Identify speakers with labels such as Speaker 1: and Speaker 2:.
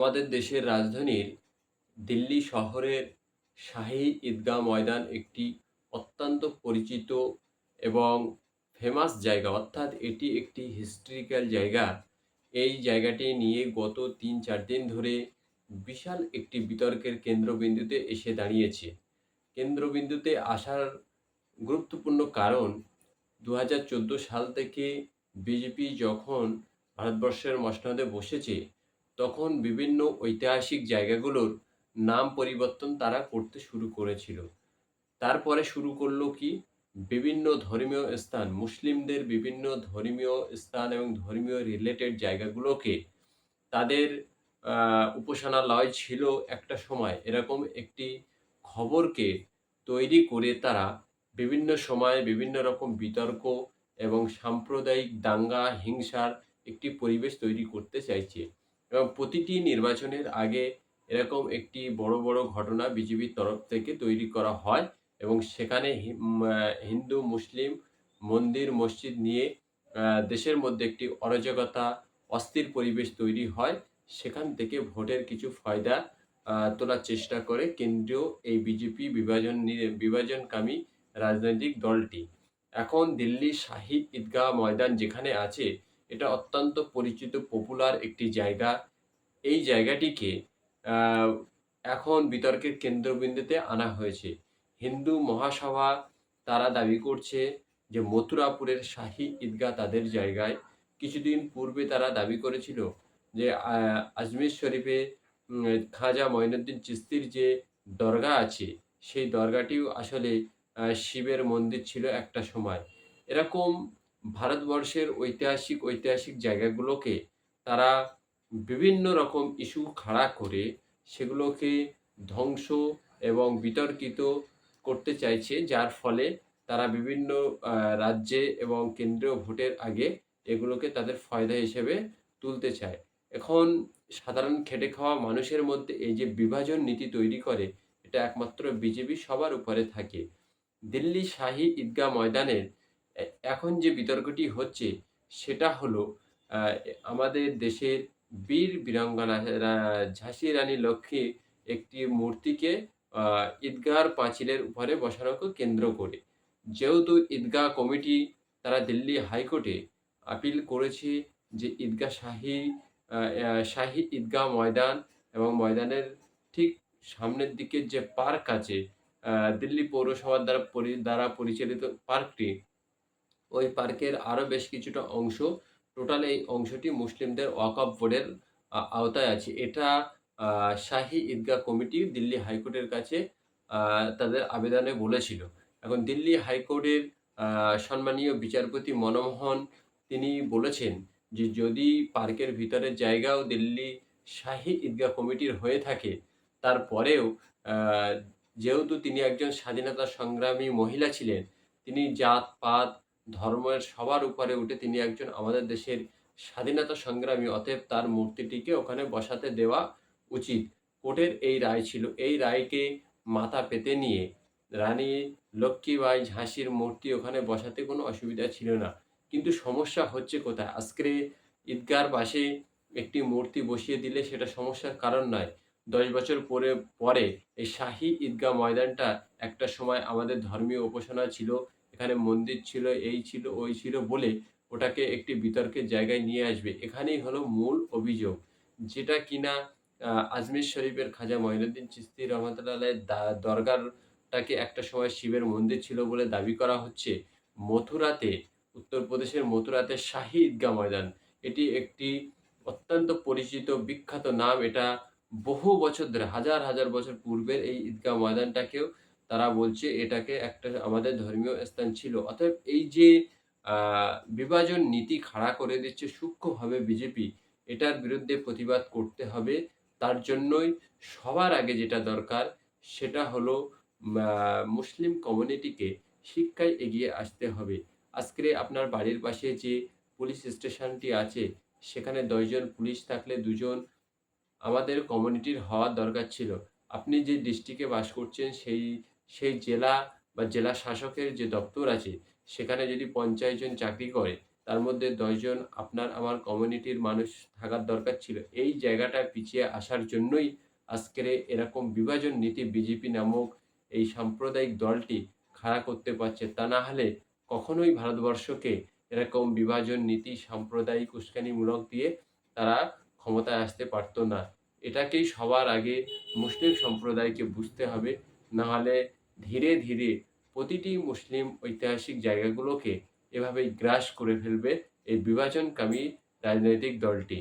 Speaker 1: আমাদের দেশের রাজধানীর দিল্লি শহরের শাহী ঈদগাহ ময়দান একটি অত্যন্ত পরিচিত এবং ফেমাস জায়গা। অর্থাৎ এটি একটি হিস্ট্রিক্যাল জায়গা। এই জায়গাটি নিয়ে গত তিন চার দিন ধরে বিশাল একটি বিতর্কের কেন্দ্রবিন্দুতে এসে দাঁড়িয়েছে। কেন্দ্রবিন্দুতে আসার গুরুত্বপূর্ণ কারণ দু হাজার চোদ্দ সাল থেকে বিজেপি যখন ভারতবর্ষের মসনদে বসেছে তখন বিভিন্ন ঐতিহাসিক জায়গাগুলোর নাম পরিবর্তন তারা করতে শুরু করেছিল। তারপরে শুরু করল কি? বিভিন্ন ধর্মীয় স্থান, মুসলিমদের বিভিন্ন ধর্মীয় স্থান এবং ধর্মীয় রিলেটেড জায়গাগুলোকে তাদের উপাসনালয় ছিল একটা সময়। এরকম একটি খবরকে তৈরি করে তারা বিভিন্ন সময়ে বিভিন্ন রকম বিতর্ক এবং সাম্প্রদায়িক দাঙ্গা, হিংসার একটি পরিবেশ তৈরি করতে চাইছে। এবং প্রতিটি নির্বাচনের আগে এরকম একটি বড় বড় ঘটনা বিজেপির তরফ থেকে তৈরি করা হয় এবং সেখানে হিন্দু, মুসলিম মন্দির, মসজিদ নিয়ে দেশের মধ্যে একটি অরাজকতা, অস্থির পরিবেশ তৈরি হয়। সেখান থেকে ভোটের কিছু ফয়দা তোলার চেষ্টা করে কেন্দ্রীয় এই বিজেপি বিভাজন বিভাজনকামী রাজনৈতিক দলটি। এখন দিল্লি শাহী ঈদগাহ ময়দান যেখানে আছে এটা অত্যন্ত পরিচিত পপুলার একটি জায়গা। এই জায়গাটিকে এখন বিতর্কের কেন্দ্রবিন্দুতে আনা হয়েছে। হিন্দু মহাসভা তারা দাবি করছে যে মথুরাপুরের শাহী ঈদগাহ তাদের জায়গায়। কিছুদিন পূর্বে তারা দাবি করেছিল যে আজমির শরীফে খাজা মঈনুদ্দিন চিস্তির যে দরগা আছে, সেই দরগাটিও আসলে শিবের মন্দির ছিল একটা সময়। এরকম ভারতবর্ষের ঐতিহাসিক ঐতিহাসিক জায়গাগুলোকে তারা বিভিন্ন রকম ইস্যু খাড়া করে সেগুলোকে ধ্বংস এবং বিতর্কিত করতে চাইছে, যার ফলে তারা বিভিন্ন রাজ্যে এবং কেন্দ্রীয় ভোটের আগে এগুলোকে তাদের ফয়দা হিসেবে তুলতে চায়। এখন সাধারণ খেটে খাওয়া মানুষের মধ্যে এই যে বিভাজন নীতি তৈরি করে, এটা একমাত্র বিজেপি সবার উপরে থাকে। দিল্লি শাহী ঈদগাহ ময়দানের এখন যে বিতর্কটি হচ্ছে সেটা হলো আমাদের দেশের বীর বীরাঙ্গনা ঝাঁসি রানী লক্ষ্মী একটি মূর্তিকে আহ, ঈদগাহর পাঁচিলের উপরে বসানোকে কেন্দ্র করে। যেহেতু ঈদগাহ কমিটি তারা দিল্লি হাইকোর্টে আপিল করেছে যে ঈদগাহ শাহী শাহী ঈদগাহ ময়দান এবং ময়দানের ঠিক সামনের দিকে যে পার্ক আছে দিল্লি পৌরসভার দ্বারা দ্বারা পরিচালিত পার্কটি ওই পার্কের আরও বেশ কিছুটা অংশ। টোটাল এই অংশটি মুসলিমদের ওয়াকফ বোর্ডের আওতায় আছে। এটা শাহী ঈদগাহ কমিটি দিল্লি হাইকোর্টের কাছে তাদের আবেদনে বলেছিল। এখন দিল্লি হাইকোর্টের সম্মানীয় বিচারপতি মনমোহন, তিনি বলেছেন যে যদি পার্কের ভিতরের জায়গাও দিল্লি শাহী ঈদগাহ কমিটির হয়ে থাকে, তারপরেও যেহেতু তিনি একজন স্বাধীনতা সংগ্রামী মহিলা ছিলেন, তিনি জাত, পাত ধর্মের সবার উপরে উঠে তিনি একজন আমাদের দেশের স্বাধীনতা সংগ্রামী, অতএব তার মূর্তিটিকে ওখানে বসাতে দেওয়া উচিত। কোর্টের এই রায় ছিল, এই রায়কে মাথা পেতে নিয়ে রানী লক্ষ্মীবাই ঝাঁসির মূর্তি ওখানে বসাতে কোনো অসুবিধা ছিল না। কিন্তু সমস্যা হচ্ছে কোথায়? আজকে ঈদগার পাশে একটি মূর্তি বসিয়ে দিলে সেটা সমস্যার কারণ নয়। দশ বছর পরে পরে এই শাহী ঈদগাহ ময়দানটা একটা সময় আমাদের ধর্মীয় উপাসনা ছিল। এখানে মন্দির ছিল, এই ছিল, ওই ছিল বলে ওটাকে একটি বিতর্কের জায়গায় নিয়ে আসবে। এখানেই হলো মূল অভিযোগ, যেটা কিনা আজমির শরীফের খাজা মঈনুদ্দিন চিস্তি রহমতুল্লাহ দরগারটাকে একটা সময় শিবের মন্দির ছিল বলে দাবি করা হচ্ছে। মথুরাতে, উত্তরপ্রদেশের মথুরাতে শাহী ঈদগাহ ময়দান, এটি একটি অত্যন্ত পরিচিত, বিখ্যাত নাম। এটা বহু বছর ধরে, হাজার হাজার বছর পূর্বের এই ঈদগাহ ময়দানটাকেও তারা বলছে এটাকে একটা আমাদের ধর্মীয় স্থান ছিল। অতএব এই যে বিভাজন নীতি খাড়া করে দিচ্ছে সূক্ষ্মভাবে বিজেপি, এটার বিরুদ্ধে প্রতিবাদ করতে হবে। তার জন্যই সবার আগে যেটা দরকার, সেটা হলো মুসলিম কমিউনিটিকে শিক্ষায় এগিয়ে আসতে হবে। আজকে আপনার বাড়ির পাশে যে পুলিশ স্টেশনটি আছে, সেখানে দশজন পুলিশ থাকলে দুজন আমাদের কমিউনিটির হওয়ার দরকার ছিল। আপনি যে ডিস্ট্রিক্টে বাস করছেন, সেই সেই জেলা বা জেলা শাসকের যে দপ্তর আছে, সেখানে যদি পঞ্চাশ জন চাকরি করে, তার মধ্যে দশজন আপনার আমার কমিউনিটির মানুষ থাকার দরকার ছিল। এই জায়গাটা পিছিয়ে আসার জন্যই আজকের এরকম বিভাজন নীতি বিজেপি নামক এই সাম্প্রদায়িক দলটি খাড়া করতে পারছে। তা না হলে কখনোই ভারতবর্ষকে এরকম বিভাজন নীতি, সাম্প্রদায়িক উস্কানিমূলক দিয়ে তারা ক্ষমতায় আসতে পারতো না। এটাকেই সবার আগে মুসলিম সম্প্রদায়কে বুঝতে হবে। নাহলে ধীরে ধীরে প্রতিটি মুসলিম ঐতিহাসিক জায়গাগুলোকে এভাবেই গ্রাস করে ফেলবে এই বিভাজনকামী রাজনৈতিক দলটি।